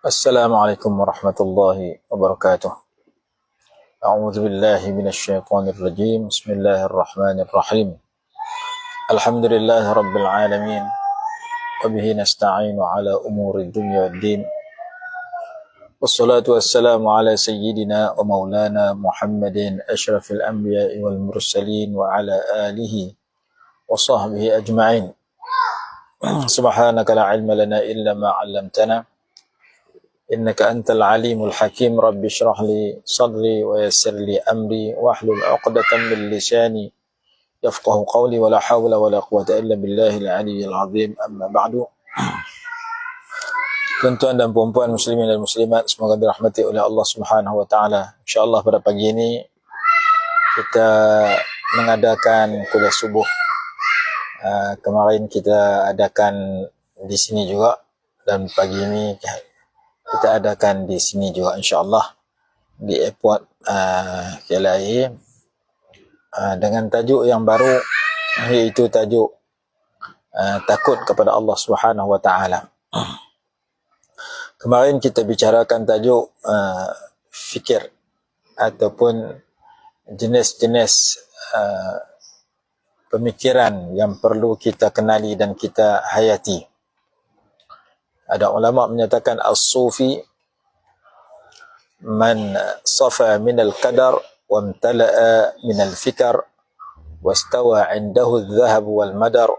السلام عليكم ورحمة الله وبركاته. أعوذ بالله من الشيطان الرجيم. بسم الله الرحمن الرحيم. الحمد لله رب العالمين. وبه نستعين على أمور الدنيا والدين. والصلاة والسلام على سيدنا ومولانا محمد أشرف الأنبياء والمرسلين وعلى آله وصحبه أجمعين. سبحانك لا علم لنا إلا ما علمتنا. إنك أنت العليم الحكيم رب اشرح لي صدري ويسر لي أمري واحلل عقدة من لساني يفقه قولي ولا حول ولا قوة إلا بالله العلي العظيم أما بعد Tuan-tuan dan puan-puan muslimin dan muslimat semoga dirahmati oleh Allah Subhanahu wa taala. Insya-Allah pada pagi ini kita mengadakan kuliah subuh. Uh, kemarin kita adakan di sini juga dan pagi ini kita adakan di sini juga insya-Allah di airport uh, KLIA uh, dengan tajuk yang baru iaitu tajuk uh, takut kepada Allah Subhanahu wa taala. Kemarin kita bicarakan tajuk uh, fikir ataupun jenis-jenis uh, pemikiran yang perlu kita kenali dan kita hayati. Ada ulama menyatakan as-sufi man safa min al-qadar wa imtala'a min al-fikr wastawa 'indahu adh-dhahab wal madar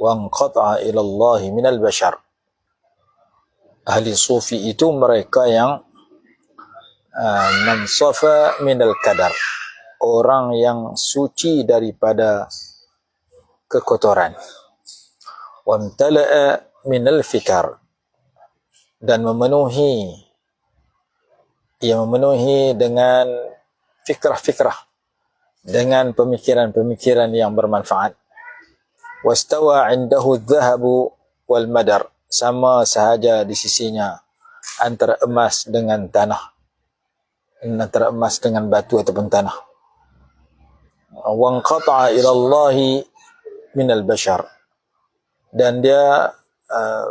wa inqata'a ila Allah min al-bashar ahli sufi itu mereka yang uh, mansafa minal kadar orang yang suci daripada kekotoran. Wamtala'a minal fikar dan memenuhi ia memenuhi dengan fikrah-fikrah dengan pemikiran-pemikiran yang bermanfaat. Wastawa indahu adh-dhahabu wal madar sama sahaja di sisinya antara emas dengan tanah antara emas dengan batu ataupun tanah. Wa qata'a ila Allah min al-bashar dan dia uh,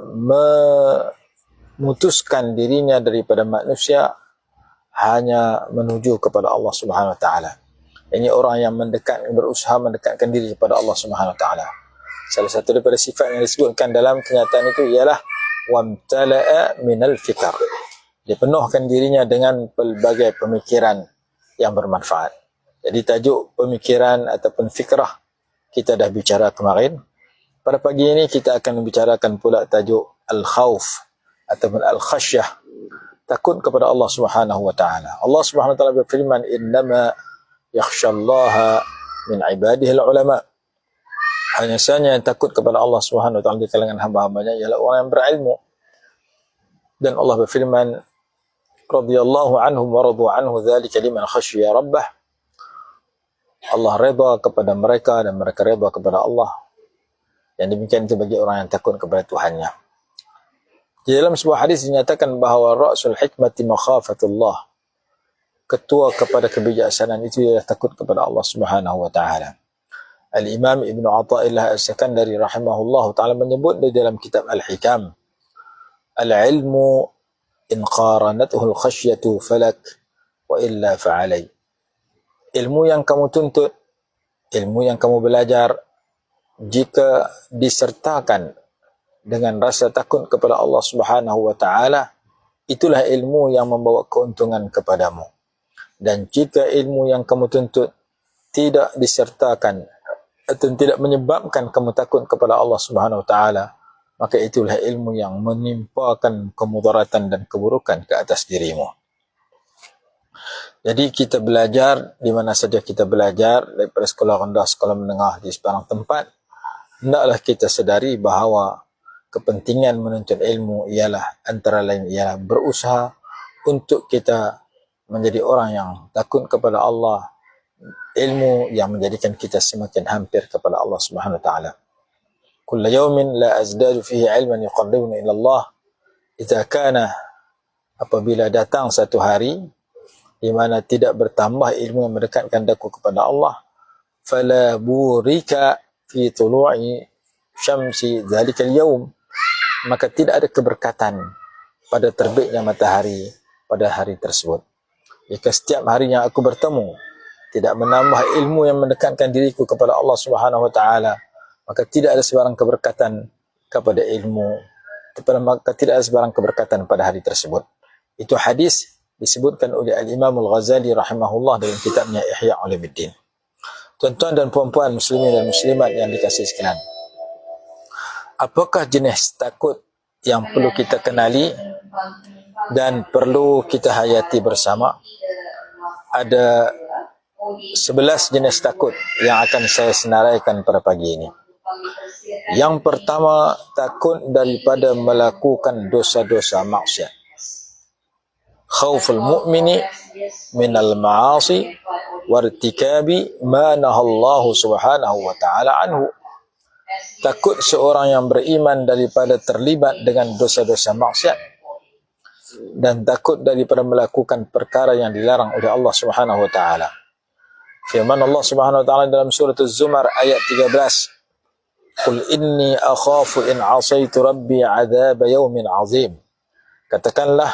memutuskan dirinya daripada manusia hanya menuju kepada Allah Subhanahu wa taala ini orang yang mendekat berusaha mendekatkan diri kepada Allah Subhanahu wa taala Salah satu daripada sifat yang disebutkan dalam kenyataan itu ialah wamtala'a minal fikar. Dia penuhkan dirinya dengan pelbagai pemikiran yang bermanfaat. Jadi tajuk pemikiran ataupun fikrah kita dah bicara kemarin. Pada pagi ini kita akan membicarakan pula tajuk al-khawf ataupun al-khasyah. Takut kepada Allah Subhanahu wa taala. Allah Subhanahu wa taala berfirman innama yakhshallaha min ibadihi al-ulama' hanya saja yang takut kepada Allah Subhanahu wa taala di kalangan hamba-hambanya ialah orang yang berilmu. Dan Allah berfirman radhiyallahu anhum wa radu anhu dzalika liman khasyiya rabbah. Allah redha kepada mereka dan mereka redha kepada Allah. Yang demikian itu bagi orang yang takut kepada Tuhannya. Di dalam sebuah hadis dinyatakan bahawa ra'sul hikmati makhafatullah. Ketua kepada kebijaksanaan itu ialah takut kepada Allah Subhanahu wa taala. Al-Imam Ibn Atta'illah As-Sakandari rahimahullah ta'ala menyebut di dalam kitab Al-Hikam Al-ilmu in qaranatuhu al-khasyatu falak wa illa fa'alai Ilmu yang kamu tuntut, ilmu yang kamu belajar jika disertakan dengan rasa takut kepada Allah Subhanahu wa taala itulah ilmu yang membawa keuntungan kepadamu. Dan jika ilmu yang kamu tuntut tidak disertakan atau tidak menyebabkan kamu takut kepada Allah Subhanahu wa taala maka itulah ilmu yang menimpakan kemudaratan dan keburukan ke atas dirimu. Jadi kita belajar di mana saja kita belajar daripada sekolah rendah sekolah menengah di sebarang tempat hendaklah kita sedari bahawa kepentingan menuntut ilmu ialah antara lain ialah berusaha untuk kita menjadi orang yang takut kepada Allah ilmu yang menjadikan kita semakin hampir kepada Allah Subhanahu wa taala. Kull yawmin la azdadu fihi ilman yuqarribuni ila Allah. Jika kana apabila datang satu hari di mana tidak bertambah ilmu yang mendekatkan daku kepada Allah, fala burika fi tulu'i syamsi dhalika al-yawm. Maka tidak ada keberkatan pada terbitnya matahari pada hari tersebut. Jika setiap hari yang aku bertemu tidak menambah ilmu yang mendekatkan diriku kepada Allah Subhanahu wa taala, maka tidak ada sebarang keberkatan kepada ilmu kepada maka tidak ada sebarang keberkatan pada hari tersebut. Itu hadis disebutkan oleh Al-Imam Al-Ghazali rahimahullah dalam kitabnya Ihya Ulumuddin. Tuan-tuan dan puan-puan muslimin dan muslimat yang dikasihi sekalian. Apakah jenis takut yang perlu kita kenali dan perlu kita hayati bersama? Ada sebelas jenis takut yang akan saya senaraikan pada pagi ini. Yang pertama, takut daripada melakukan dosa-dosa maksiat. Khawful mu'mini minal ma'asi wartikabi ma nahallahu subhanahu wa ta'ala anhu. Takut seorang yang beriman daripada terlibat dengan dosa-dosa maksiat dan takut daripada melakukan perkara yang dilarang oleh Allah Subhanahu wa taala. Firman Allah Subhanahu wa taala dalam surah Az-Zumar ayat 13. Qul inni akhafu in 'asaitu rabbi 'adzab yawmin 'azim. Katakanlah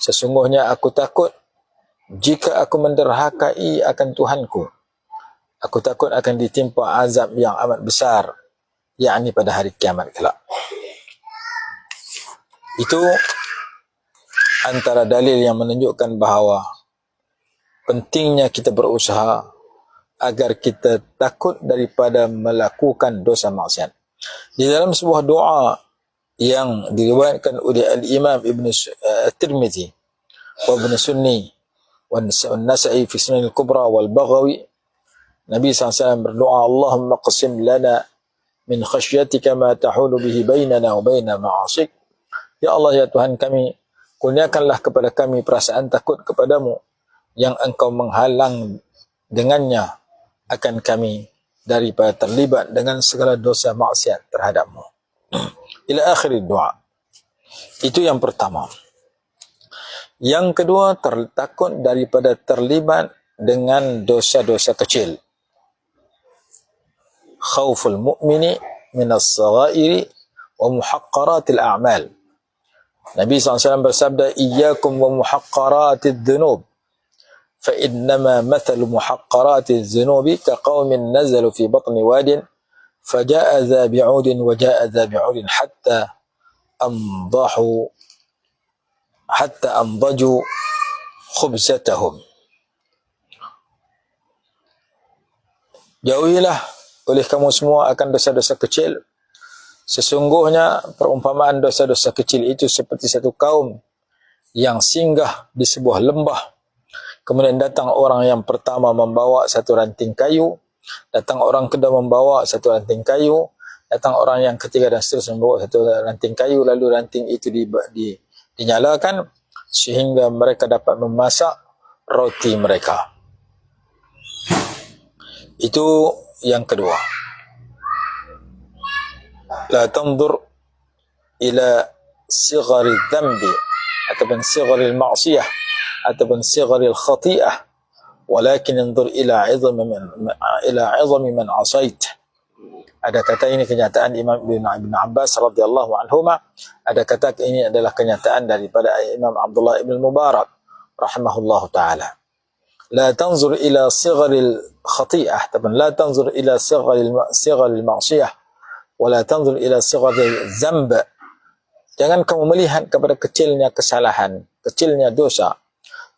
sesungguhnya aku takut jika aku menderhakai akan Tuhanku, aku takut akan ditimpa azab yang amat besar yakni pada hari kiamat kelak. Itu antara dalil yang menunjukkan bahawa pentingnya kita berusaha agar kita takut daripada melakukan dosa maksiat. Di dalam sebuah doa yang diriwayatkan oleh al-Imam Ibn eh, Tirmizi wa Ibn Sunni wa Nasa'i fi Sunan al-Kubra wal Baghawi Nabi SAW berdoa Allahumma qasim lana min khasyatika ma tahulu bihi bainana wa baina ma'asik. Ya Allah ya Tuhan kami kurniakanlah kepada kami perasaan takut kepadamu yang engkau menghalang dengannya akan kami daripada terlibat dengan segala dosa maksiat terhadapmu. Ila akhir doa. Itu yang pertama. Yang kedua, tertakut daripada terlibat dengan dosa-dosa kecil. خوف المؤمن من الصغائر ومحقرات الأعمال. النبي صلى الله عليه وسلم بسبدا إياكم ومحقرات الذنوب فإنما مثل محقرات الذنوب كقوم نزلوا في بطن واد فجاء ذا بعود وجاء ذا بعود حتى أنضحوا حتى أنضجوا خبزتهم. جويلة oleh kamu semua akan dosa-dosa kecil. Sesungguhnya perumpamaan dosa-dosa kecil itu seperti satu kaum yang singgah di sebuah lembah. Kemudian datang orang yang pertama membawa satu ranting kayu. Datang orang kedua membawa satu ranting kayu. Datang orang yang ketiga dan seterusnya membawa satu ranting kayu. Lalu ranting itu di, di, dinyalakan sehingga mereka dapat memasak roti mereka. Itu yang kedua. La tanzur ila sighari dhanbi ataupun sighari al-ma'siyah ataupun sighari al-khati'ah walakin انظر إلى عظم من إلى عظم من عصيت ada kata ini kenyataan Imam Ibn Abbas radhiyallahu anhuma ada kata ini adalah kenyataan daripada Imam Abdullah Ibn Mubarak rahimahullahu taala la tanzur ila sighar al khati'ah taban la tanzur ila sighar al sighar al ma'siyah wa la tanzur ila sighar al dhanb jangan kamu melihat kepada kecilnya kesalahan kecilnya dosa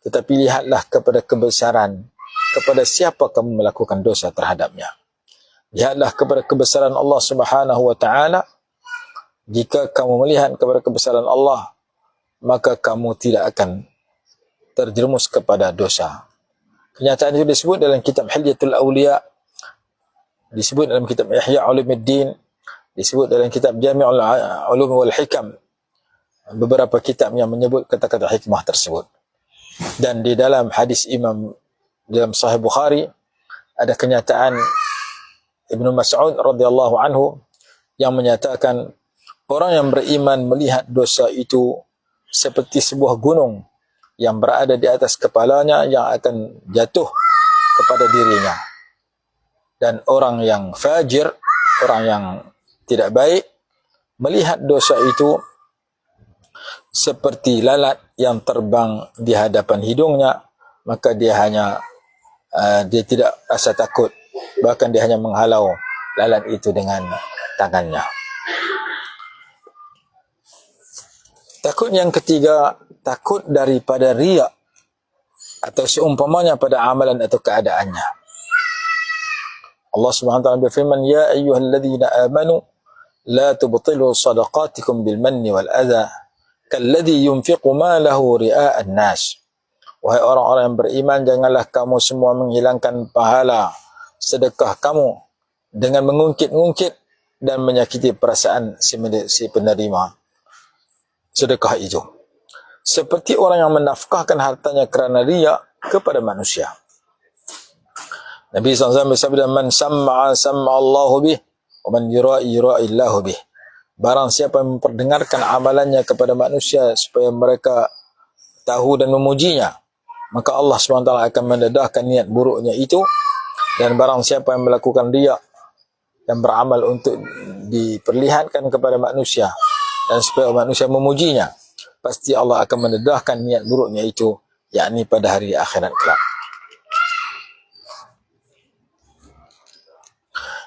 tetapi lihatlah kepada kebesaran kepada siapa kamu melakukan dosa terhadapnya Lihatlah kepada kebesaran Allah Subhanahu wa taala. Jika kamu melihat kepada kebesaran Allah, maka kamu tidak akan terjerumus kepada dosa. Kenyataan itu disebut dalam kitab Hilyatul Awliya, disebut dalam kitab Ihya Ulumuddin, disebut dalam kitab Jami'ul Ulum wal Hikam. Beberapa kitab yang menyebut kata-kata hikmah tersebut. Dan di dalam hadis Imam dalam Sahih Bukhari ada kenyataan Ibnu Mas'ud radhiyallahu anhu yang menyatakan orang yang beriman melihat dosa itu seperti sebuah gunung yang berada di atas kepalanya yang akan jatuh kepada dirinya. Dan orang yang fajir, orang yang tidak baik melihat dosa itu seperti lalat yang terbang di hadapan hidungnya maka dia hanya uh, dia tidak rasa takut bahkan dia hanya menghalau lalat itu dengan tangannya takut yang ketiga takut daripada riak atau seumpamanya pada amalan atau keadaannya. Allah Subhanahu wa taala berfirman ya ayyuhalladzina amanu la tubtilu sadaqatikum bil manni wal adha kalladhi yunfiqu malahu ria'an nas. Wahai orang-orang yang beriman janganlah kamu semua menghilangkan pahala sedekah kamu dengan mengungkit-ungkit dan menyakiti perasaan si penerima sedekah itu seperti orang yang menafkahkan hartanya kerana riak kepada manusia. Nabi SAW bersabda man sam'a sam'a Allahu bih wa man yura'i yura'i Allahu bih. Barang siapa yang memperdengarkan amalannya kepada manusia supaya mereka tahu dan memujinya, maka Allah SWT akan mendedahkan niat buruknya itu. Dan barang siapa yang melakukan dia dan beramal untuk diperlihatkan kepada manusia dan supaya manusia memujinya, pasti Allah akan mendedahkan niat buruknya itu yakni pada hari akhirat kelak.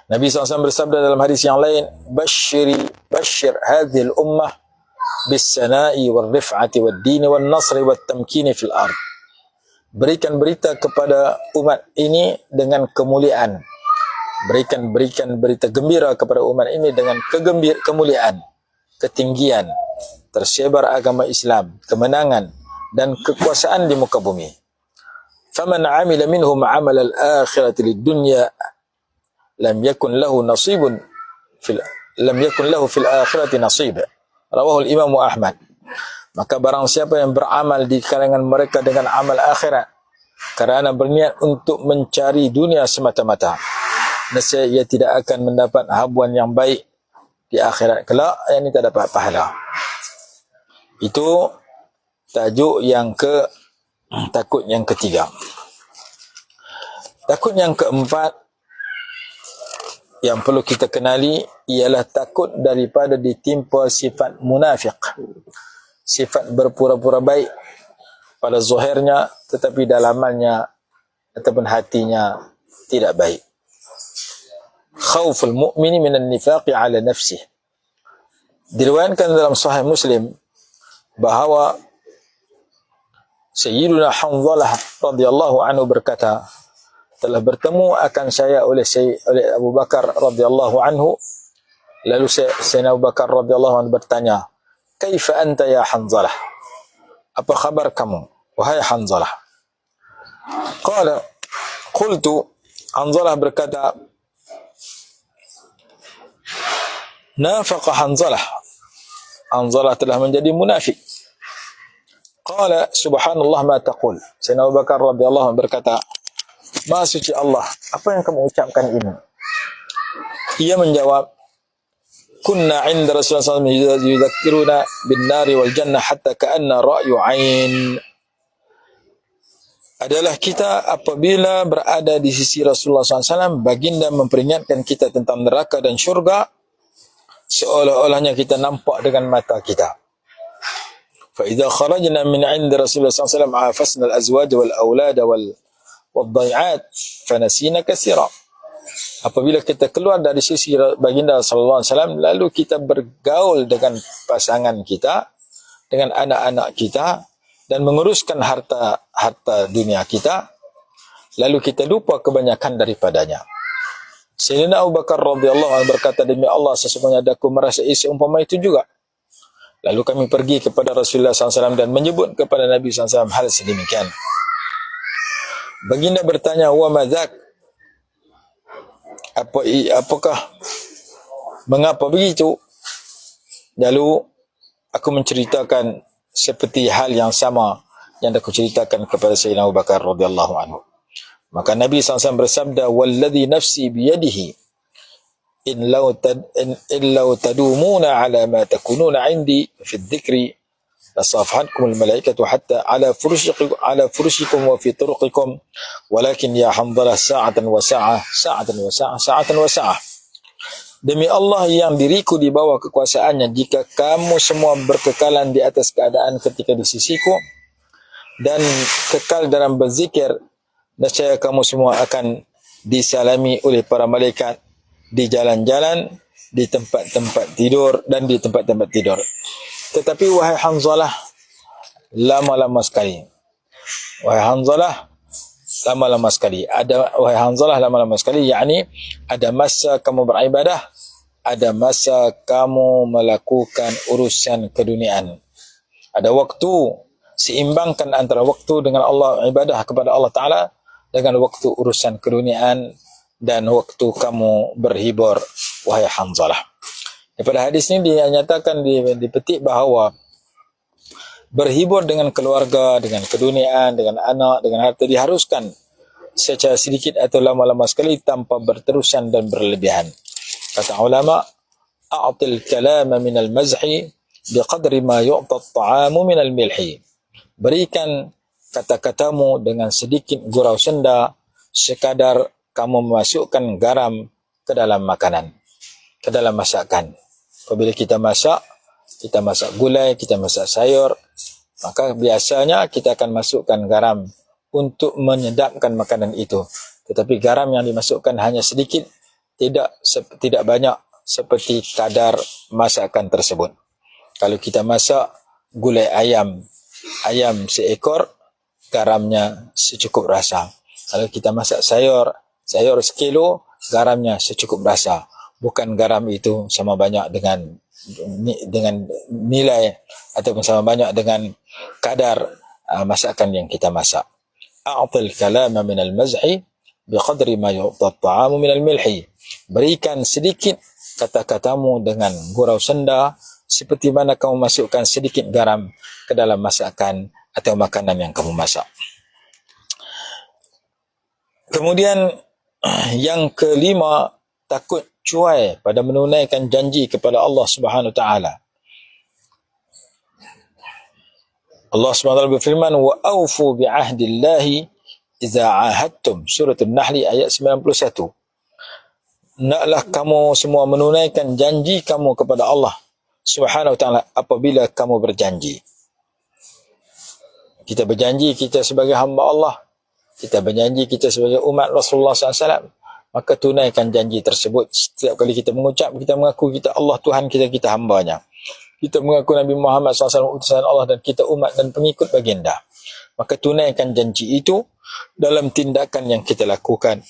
Nabi SAW bersabda dalam hadis yang lain, Bashiri, Bashir hadhil ummah bis-sana'i wal-rif'ati wal-dini wal-nasri wal-tamkini fil ard. Berikan berita kepada umat ini dengan kemuliaan. Berikan berikan berita gembira kepada umat ini dengan kegembir kemuliaan, ketinggian, tersebar agama Islam, kemenangan dan kekuasaan di muka bumi. Faman 'amila minhum 'amal al-akhirati lid-dunya lam yakun lahu nasibun fil lam yakun lahu fil akhirati nasib rawahu al imam ahmad maka barang siapa yang beramal di kalangan mereka dengan amal akhirat kerana berniat untuk mencari dunia semata-mata nescaya ia tidak akan mendapat habuan yang baik di akhirat kelak yang ini tak dapat pahala itu tajuk yang ke takut yang ketiga takut yang keempat yang perlu kita kenali ialah takut daripada ditimpa sifat munafik. Sifat berpura-pura baik pada zahirnya tetapi dalamannya ataupun hatinya tidak baik. Khauful mu'mini minan nifaqi ala nafsih. Diriwayatkan dalam sahih Muslim bahawa Sayyiduna Hanzalah radhiyallahu anhu berkata, telah bertemu akan saya oleh saya oleh Abu Bakar radhiyallahu anhu lalu Sayyidina Abu Bakar radhiyallahu anhu bertanya kaifa anta ya Hanzalah apa khabar kamu wahai Hanzalah qala qultu Hanzalah berkata nafaqa Hanzalah Hanzalah telah menjadi munafik qala subhanallah ma taqul Sayyidina Abu Bakar radhiyallahu anhu berkata Maha suci Allah, apa yang kamu ucapkan ini? Ia menjawab, Kunna inda Rasulullah SAW yudhakiruna bin nari wal jannah hatta ka'anna ra'yu ain. Adalah kita apabila berada di sisi Rasulullah SAW, baginda memperingatkan kita tentang neraka dan syurga, seolah-olahnya kita nampak dengan mata kita. فإذا خرجنا من عند رسول الله صلى الله عليه وسلم عافسنا الأزواج والأولاد وال wadai'at fanasina kasira apabila kita keluar dari sisi baginda sallallahu alaihi wasallam lalu kita bergaul dengan pasangan kita dengan anak-anak kita dan menguruskan harta harta dunia kita lalu kita lupa kebanyakan daripadanya Sayyidina Abu Bakar radhiyallahu anhu berkata demi Allah sesungguhnya aku merasa isi umpama itu juga lalu kami pergi kepada Rasulullah SAW dan menyebut kepada Nabi SAW hal sedemikian Baginda bertanya, "Wa madzak?" Apa apakah mengapa begitu? Lalu aku menceritakan seperti hal yang sama yang aku ceritakan kepada Sayyidina Abu Bakar radhiyallahu anhu. Maka Nabi SAW bersabda, "Walladhi nafsi biyadihi in law tad in, in law tadumuna ala ma takununa 'indi fi adh-dhikri لصافحتكم الملائكة حتى على فرشكم على فرشكم وفي طرقكم ولكن يا حنظلة ساعة وساعة ساعة وساعة ساعة وساعة Demi Allah yang diriku di bawah kekuasaannya, jika kamu semua berkekalan di atas keadaan ketika di sisiku dan kekal dalam berzikir, nescaya kamu semua akan disalami oleh para malaikat di jalan-jalan, di tempat-tempat tidur dan di tempat-tempat tidur. Tetapi wahai Hanzalah, lama-lama sekali. Wahai Hanzalah, lama-lama sekali. Ada wahai Hanzalah lama-lama sekali, yakni ada masa kamu beribadah, ada masa kamu melakukan urusan keduniaan. Ada waktu seimbangkan antara waktu dengan Allah ibadah kepada Allah Taala dengan waktu urusan keduniaan dan waktu kamu berhibur wahai Hanzalah. Daripada hadis ini dinyatakan dipetik bahawa berhibur dengan keluarga, dengan keduniaan, dengan anak, dengan harta diharuskan secara sedikit atau lama-lama sekali tanpa berterusan dan berlebihan. Kata ulama, a'til kalama min al-mazhi biqadri ma yu'ta at-ta'amu min al-milhi. Berikan kata-katamu dengan sedikit gurau senda sekadar kamu memasukkan garam ke dalam makanan, ke dalam masakan. Apabila kita masak, kita masak gulai, kita masak sayur, maka biasanya kita akan masukkan garam untuk menyedapkan makanan itu. Tetapi garam yang dimasukkan hanya sedikit, tidak tidak banyak seperti kadar masakan tersebut. Kalau kita masak gulai ayam, ayam seekor, garamnya secukup rasa. Kalau kita masak sayur, sayur sekilo, garamnya secukup rasa. Bukan garam itu sama banyak dengan dengan nilai ataupun sama banyak dengan kadar uh, masakan yang kita masak. A'til kalama min al-maz'i biqadri ma yu'ta at-ta'amu min al-milhi. Berikan sedikit kata-katamu dengan gurau senda seperti mana kamu masukkan sedikit garam ke dalam masakan atau makanan yang kamu masak. Kemudian yang kelima takut cuai pada menunaikan janji kepada Allah Subhanahu Wa Taala. Allah Subhanahu Wa Taala berfirman wa aufu bi ahdillahi idza ahadtum surah an-nahl ayat 91 Naklah kamu semua menunaikan janji kamu kepada Allah Subhanahu Wa Taala apabila kamu berjanji. Kita berjanji kita sebagai hamba Allah. Kita berjanji kita sebagai umat Rasulullah SAW maka tunaikan janji tersebut. Setiap kali kita mengucap kita mengaku kita Allah Tuhan kita kita hambanya. Kita mengaku Nabi Muhammad SAW utusan Allah dan kita umat dan pengikut baginda. Maka tunaikan janji itu dalam tindakan yang kita lakukan.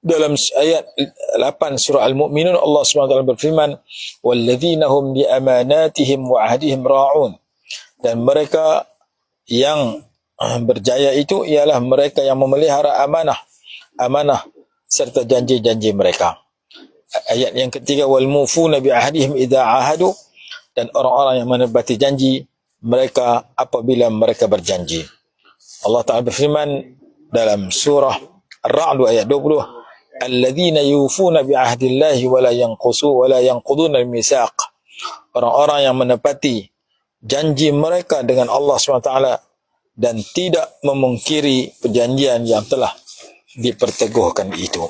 Dalam ayat 8 surah Al-Mu'minun Allah SWT berfirman amanatihim wa ahdihim ra'un. Dan mereka yang berjaya itu ialah mereka yang memelihara amanah amanah serta janji-janji mereka. Ayat yang ketiga wal mufuna bi ahdihim idza ahadu dan orang-orang yang menepati janji mereka apabila mereka berjanji. Allah Taala berfirman dalam surah Ar-Ra'd ayat 20 alladzina yufuna bi ahdillahi wa la yanqusu wa la yanquduna al-mitsaq. Orang-orang yang menepati janji mereka dengan Allah SWT dan tidak memungkiri perjanjian yang telah diperteguhkan itu.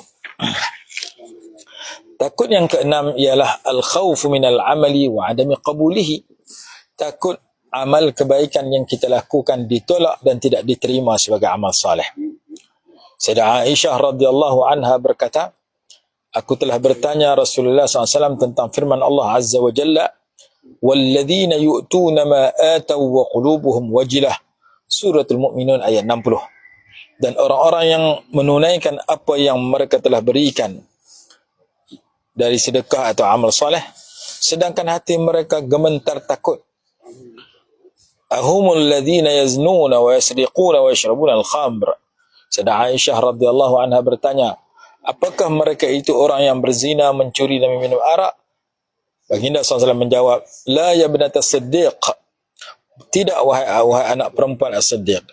Takut yang keenam ialah al-khawfu min al-amali wa adami qabulihi. Takut amal kebaikan yang kita lakukan ditolak dan tidak diterima sebagai amal saleh. Sayyidah Aisyah radhiyallahu anha berkata, Aku telah bertanya Rasulullah SAW tentang firman Allah Azza wa Jalla, والذين يؤتون ما آتوا وقلوبهم وجلة سورة المؤمنون ayat 60 dan orang-orang yang menunaikan apa yang mereka telah berikan dari sedekah atau amal soleh sedangkan hati mereka gemetar takut. Ahumul ladzina yaznuna wa yasriquna wa yashrabuna al-khamr. Sedang Aisyah radhiyallahu anha bertanya apakah mereka itu orang yang berzina mencuri dan minum arak? Baginda SAW menjawab la ya binat as-siddiq tidak wahai, wahai anak perempuan as-siddiq.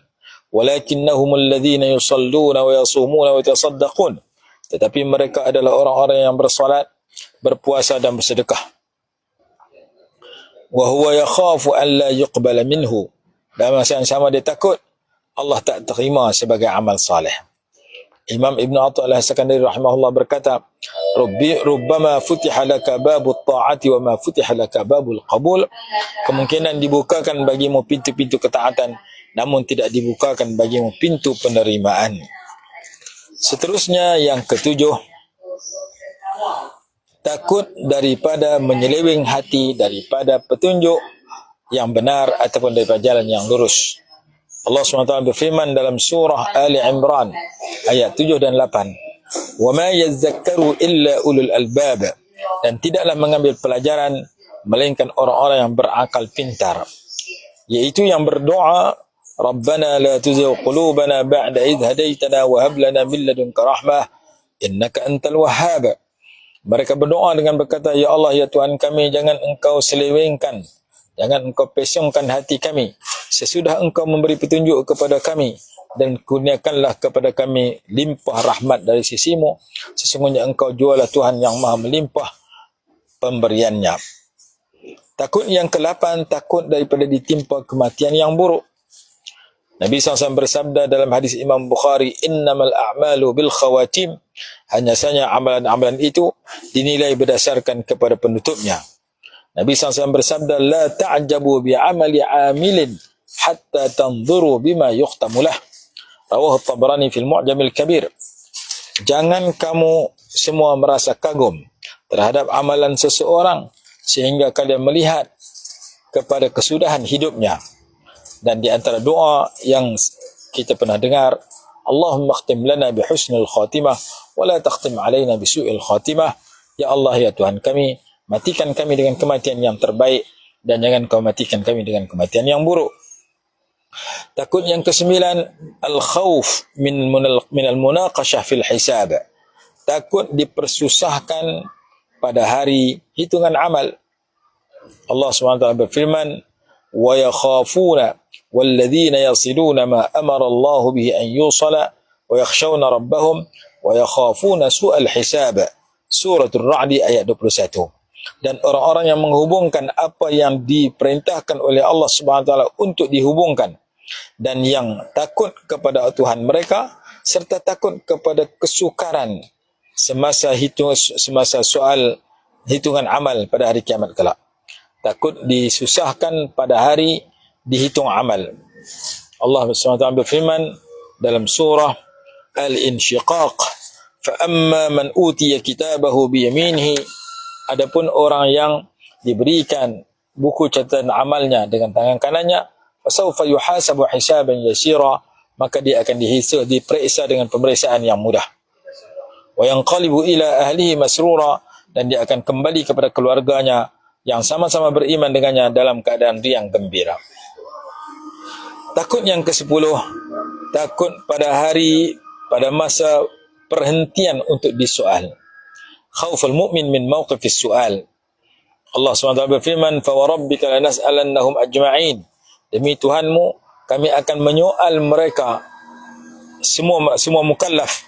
Walakinnahum alladhina yusalluna wa yasumuna wa yatasaddaqun. Tetapi mereka adalah orang-orang yang bersolat berpuasa dan bersedekah. Wa huwa yakhafu an la yuqbala minhu. Dan masa yang sama dia takut Allah tak terima sebagai amal saleh Imam Ibn Atta'illah Sakandari rahimahullah berkata, Rubbi rubbama futiha laka babu ta'ati wa ma futiha laka babul qabul. Kemungkinan dibukakan bagimu pintu-pintu ketaatan namun tidak dibukakan bagimu pintu penerimaan. Seterusnya yang ketujuh, takut daripada menyeleweng hati daripada petunjuk yang benar ataupun daripada jalan yang lurus. Allah SWT berfirman dalam surah Ali Imran ayat 7 dan 8. Wa ma yazzakkaru illa ulul albab dan tidaklah mengambil pelajaran melainkan orang-orang yang berakal pintar. Yaitu yang berdoa Rabbana la tuzigh qulubana ba'da idh hadaytana wa hab lana min ladunka rahmah innaka antal wahhab. Mereka berdoa dengan berkata ya Allah ya Tuhan kami jangan engkau selewengkan jangan engkau pesongkan hati kami sesudah engkau memberi petunjuk kepada kami dan kurniakanlah kepada kami limpah rahmat dari sisimu sesungguhnya engkau jualah Tuhan yang maha melimpah pemberiannya. Takut yang ke-8 takut daripada ditimpa kematian yang buruk. Nabi SAW bersabda dalam hadis Imam Bukhari innamal a'malu bil khawatim. Hanya saja amalan-amalan itu dinilai berdasarkan kepada penutupnya. Nabi SAW bersabda la ta'jabu bi amali amilin hatta tanzuru bima yukhtamulah. Rawah Tabrani fil Mu'jamil Kabir. Jangan kamu semua merasa kagum terhadap amalan seseorang sehingga kalian melihat kepada kesudahan hidupnya. Dan di antara doa yang kita pernah dengar, Allahumma khtim lana bi husnil khatimah wa la takhtim alaina bi su'il khatimah. Ya Allah ya Tuhan kami, matikan kami dengan kematian yang terbaik dan jangan kau matikan kami dengan kematian yang buruk. Takut yang kesembilan al-khawf min min al-munaqashah fil hisab. Takut dipersusahkan pada hari hitungan amal. Allah SWT berfirman, "Wa yakhafuna walladzina yasiluna ma amara Allah bihi an yusala wa yakhshawna rabbahum wa yakhafuna su'al hisab." Surah Ar-Ra'd ayat 21 dan orang-orang yang menghubungkan apa yang diperintahkan oleh Allah Subhanahu taala untuk dihubungkan. Dan yang takut kepada Tuhan mereka serta takut kepada kesukaran semasa hitung semasa soal hitungan amal pada hari kiamat kelak. Takut disusahkan pada hari dihitung amal. Allah SWT berfirman dalam surah Al-Insyiqaq fa amma man utiya kitabahu bi yaminihi adapun orang yang diberikan buku catatan amalnya dengan tangan kanannya fasawfa yuhasabu hisaban yasira maka dia akan dihisab diperiksa dengan pemeriksaan yang mudah. Wa yanqalibu ila ahlihi masrura dan dia akan kembali kepada keluarganya yang sama-sama beriman dengannya dalam keadaan riang gembira. Takut yang ke-10 takut pada hari pada masa perhentian untuk disoal khauful mu'min min mawqifis su'al. Allah SWT berfirman, فَوَرَبِّكَ لَنَسْأَلَنَّهُمْ أَجْمَعِينَ Demi Tuhanmu, kami akan menyoal mereka semua semua mukallaf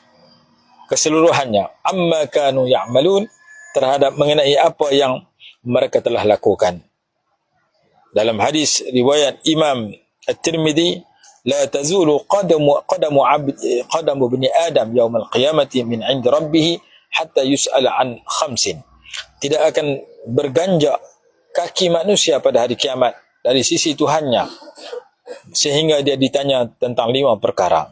keseluruhannya amma kanu ya'malun terhadap mengenai apa yang mereka telah lakukan dalam hadis riwayat Imam At-Tirmidzi la tazulu qadamu qadamu 'abd qadamu ibni adam yawm al-qiyamati min 'ind rabbih hatta yus'ala an khamsin. Tidak akan berganjak kaki manusia pada hari kiamat dari sisi Tuhannya sehingga dia ditanya tentang lima perkara.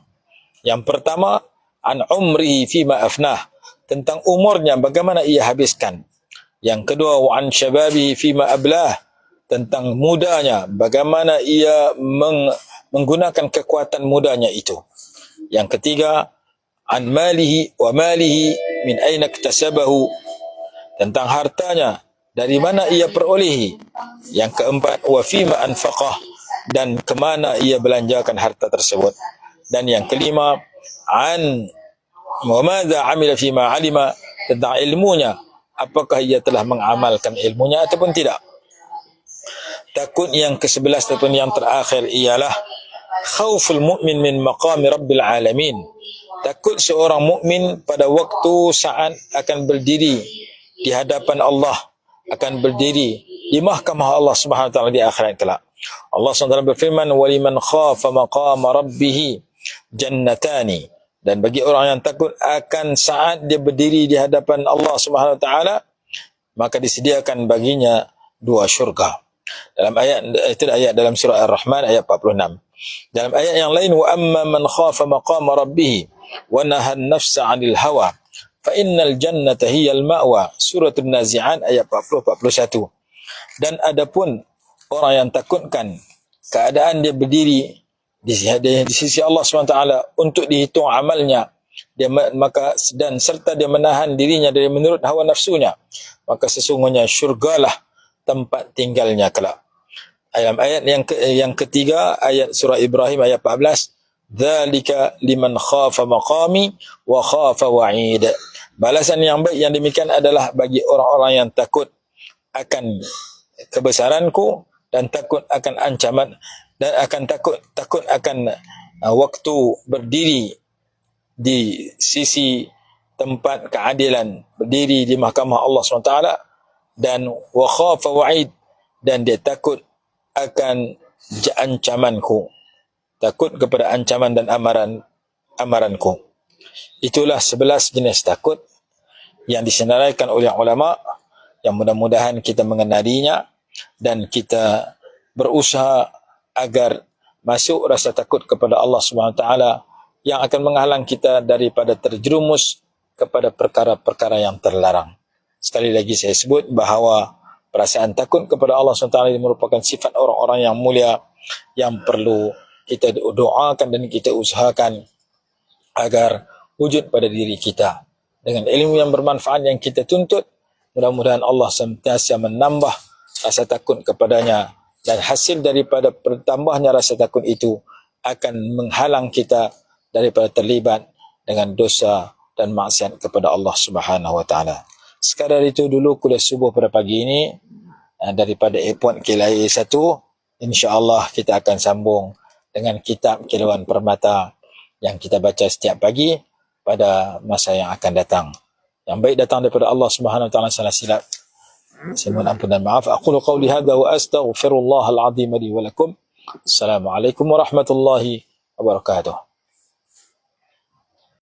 Yang pertama an umrihi fi ma afnah tentang umurnya bagaimana ia habiskan. Yang kedua wa an shababi fi ma ablah tentang mudanya bagaimana ia meng, menggunakan kekuatan mudanya itu. Yang ketiga an malihi wa malihi min aina iktasabahu tentang hartanya dari mana ia perolehi. Yang keempat wa fima anfaqah dan ke mana ia belanjakan harta tersebut. Dan yang kelima an wa madza amila fima alima tentang ilmunya apakah ia telah mengamalkan ilmunya ataupun tidak. Takut yang ke-11 ataupun yang terakhir ialah khauful mu'min min maqami rabbil alamin takut seorang mukmin pada waktu saat akan berdiri di hadapan Allah akan berdiri di mahkamah Allah Subhanahu taala di akhirat kelak. Allah SWT berfirman waliman khafa maqama rabbih jannatani Dan bagi orang yang takut akan saat dia berdiri di hadapan Allah Subhanahu Wa Taala, maka disediakan baginya dua syurga. Dalam ayat itu ayat dalam surah Ar-Rahman ayat 46. Dalam ayat yang lain wa amma man khafa maqama rabbih wa nahaa an-nafsa 'anil hawa fa innal jannata hiyal ma'wa. Surah An-Nazi'at ayat 40 41. Dan adapun orang yang takutkan keadaan dia berdiri di sisi Allah SWT untuk dihitung amalnya dia maka dan serta dia menahan dirinya dari menurut hawa nafsunya maka sesungguhnya syurgalah tempat tinggalnya kelak ayat yang ke, yang ketiga ayat surah Ibrahim ayat 14 dzalika liman khafa maqami wa khafa wa'id. Balasan yang baik yang demikian adalah bagi orang-orang yang takut akan kebesaranku dan takut akan ancaman dan akan takut takut akan uh, waktu berdiri di sisi tempat keadilan berdiri di mahkamah Allah SWT dan wa khafa wa'id dan dia takut akan ancamanku takut kepada ancaman dan amaran amaranku itulah sebelas jenis takut yang disenaraikan oleh ulama yang mudah-mudahan kita mengenalinya dan kita berusaha agar masuk rasa takut kepada Allah Subhanahu taala yang akan menghalang kita daripada terjerumus kepada perkara-perkara yang terlarang. Sekali lagi saya sebut bahawa perasaan takut kepada Allah SWT merupakan sifat orang-orang yang mulia yang perlu kita doakan dan kita usahakan agar wujud pada diri kita. Dengan ilmu yang bermanfaat yang kita tuntut, mudah-mudahan Allah sentiasa menambah rasa takut kepadanya dan hasil daripada bertambahnya rasa takut itu akan menghalang kita daripada terlibat dengan dosa dan maksiat kepada Allah Subhanahu wa taala. Sekadar itu dulu kuliah subuh pada pagi ini eh, daripada airport KLIA 1 insya-Allah kita akan sambung dengan kitab Kilauan Permata yang kita baca setiap pagi pada masa yang akan datang. Yang baik datang daripada Allah Subhanahu wa taala salah silap Saya mohon ampun dan maaf. Aku qauli hadza wa astaghfirullah al-azim li wa lakum. Assalamualaikum warahmatullahi wabarakatuh.